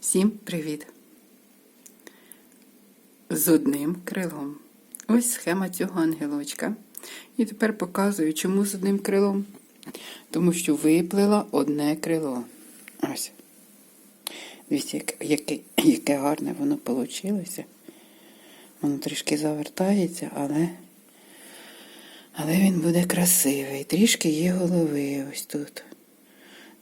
Всім привіт! З одним крилом. Ось схема цього ангелочка. І тепер показую, чому з одним крилом. Тому що виплила одне крило. Ось. Дивіться, яке, яке, яке гарне воно вийшло. Воно трішки завертається, але, але він буде красивий. Трішки є голови ось тут.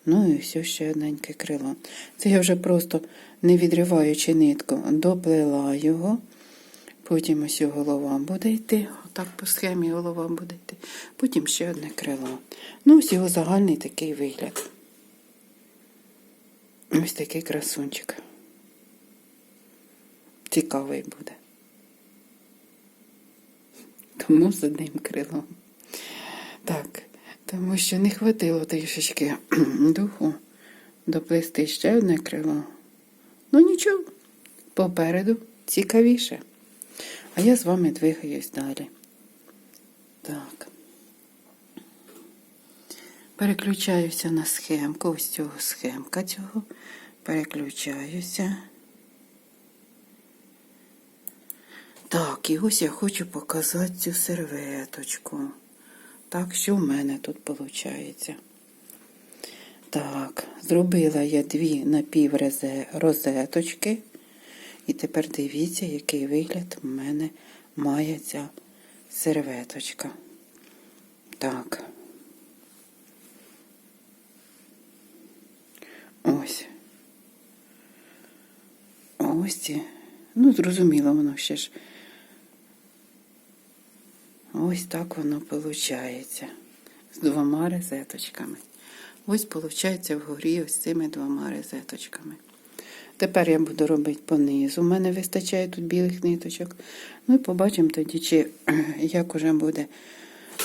Ну і все ще одненьке крило. Це я вже просто, не відриваючи нитку, доплела його. Потім ось голова буде йти. Отак по схемі голова буде йти. Потім ще одне крило. Ну, ось його загальний такий вигляд. Ось такий красунчик. Цікавий буде. Тому з одним крилом. Тому що не хватило трішечки духу доплести ще одне крило. Ну нічого, попереду цікавіше. А я з вами двигаюсь далі. Так. Переключаюся на схемку, ось цього схемка цього. Переключаюся. Так, і ось я хочу показати цю серветочку. Так, що в мене тут виходить? Так, зробила я дві напіврозеточки. І тепер дивіться, який вигляд в мене має ця серветочка. Так. Ось. Ось ці. Ну, зрозуміло, воно ще ж. Ось так воно виходить. З двома розеточками. Ось, виходить, вгорі ось цими двома розеточками. Тепер я буду робити понизу. У мене вистачає тут білих ниточок. Ну і побачимо тоді, чи як уже буде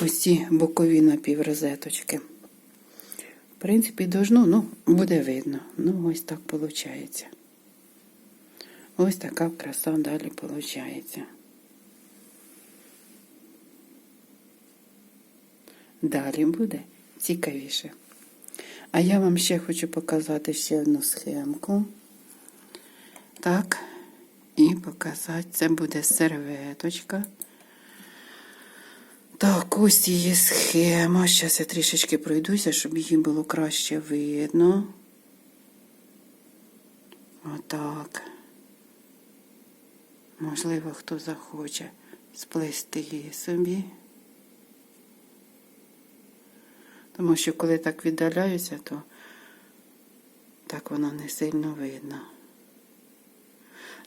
ось ці бокові напіврозеточки. В принципі, должно, ну, буде видно. Ну, ось так виходить. Ось така краса далі виходить. Далі буде цікавіше. А я вам ще хочу показати ще одну схемку. Так, і показати, це буде серветочка. Так, ось її схема. Зараз я трішечки пройдуся, щоб її було краще видно. Отак. Можливо, хто захоче сплести її собі. Тому що коли так віддаляюся, то так воно не сильно видно.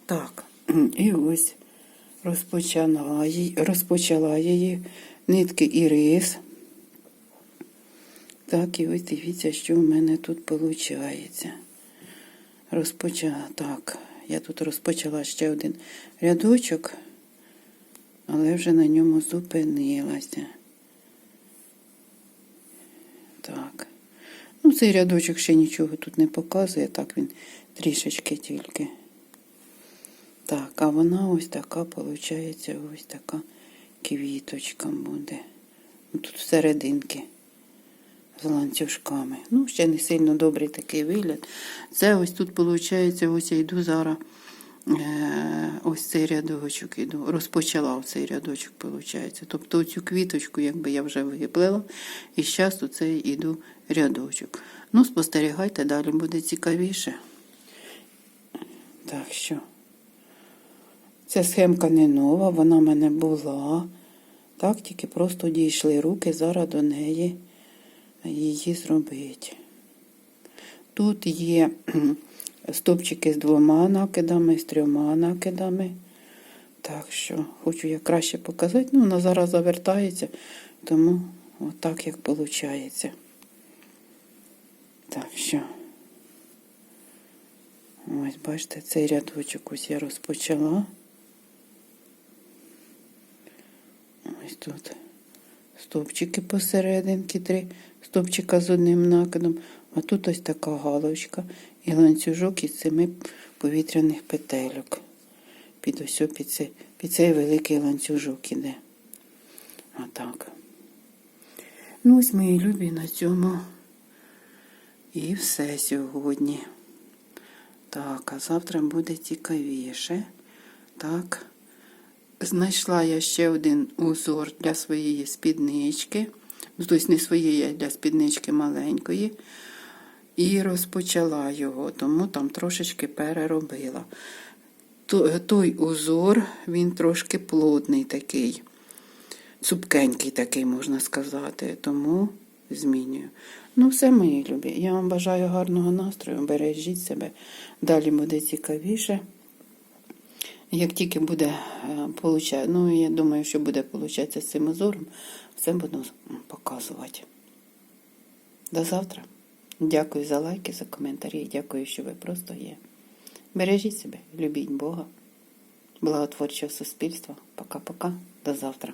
Так, і ось розпочала її, розпочала її нитки і рис. Так, і ось дивіться, що в мене тут виходить. Розпочала так. Я тут розпочала ще один рядочок, але вже на ньому зупинилася. Так. Ну, цей рядочок ще нічого тут не показує, так він трішечки тільки. Так, а вона ось така, виходить, ось така квіточка буде. Ну, Тут всерединки з ланцюжками. Ну, ще не сильно добрий такий вигляд. Це ось тут, виходить, ось я йду зараз. Е, Ось цей рядочок іду. Розпочала цей рядочок, виходить. Тобто цю квіточку, якби я вже виплела, і зараз оцей іду рядочок. Ну, спостерігайте, далі буде цікавіше. Так що. Ця схемка не нова, вона в мене була. Так, тільки просто дійшли руки зараз до неї її зробити. Тут є стопчики з двома накидами, з трьома накидами. Так що, хочу я краще показати. Ну, вона зараз завертається, тому отак як виходить. Так що, ось, бачите, цей рядочок ось я розпочала. Ось тут стовпчики посерединки, три стовпчика з одним накидом, а тут ось така галочка і ланцюжок із семи повітряних петельок. Під ось під цей, під цей великий ланцюжок іде. Отак. Ну, ось мої любі на цьому. І все сьогодні. Так, а завтра буде цікавіше. Так. Знайшла я ще один узор для своєї спіднички. Тобто не своєї, а для спіднички маленької. І розпочала його, тому там трошечки переробила. Той узор, він трошки плотний такий, цупкенький такий, можна сказати, тому змінюю. Ну, все, мої любі. Я вам бажаю гарного настрою, бережіть себе. Далі буде цікавіше. Як тільки буде е, получа... ну я думаю, що буде получатися з цим узором, все буду показувати. До завтра. Дякую за лайки, за коментарі. Дякую, що ви просто є. Бережіть себе, любіть Бога, благотворчого суспільства. Пока-пока. До завтра.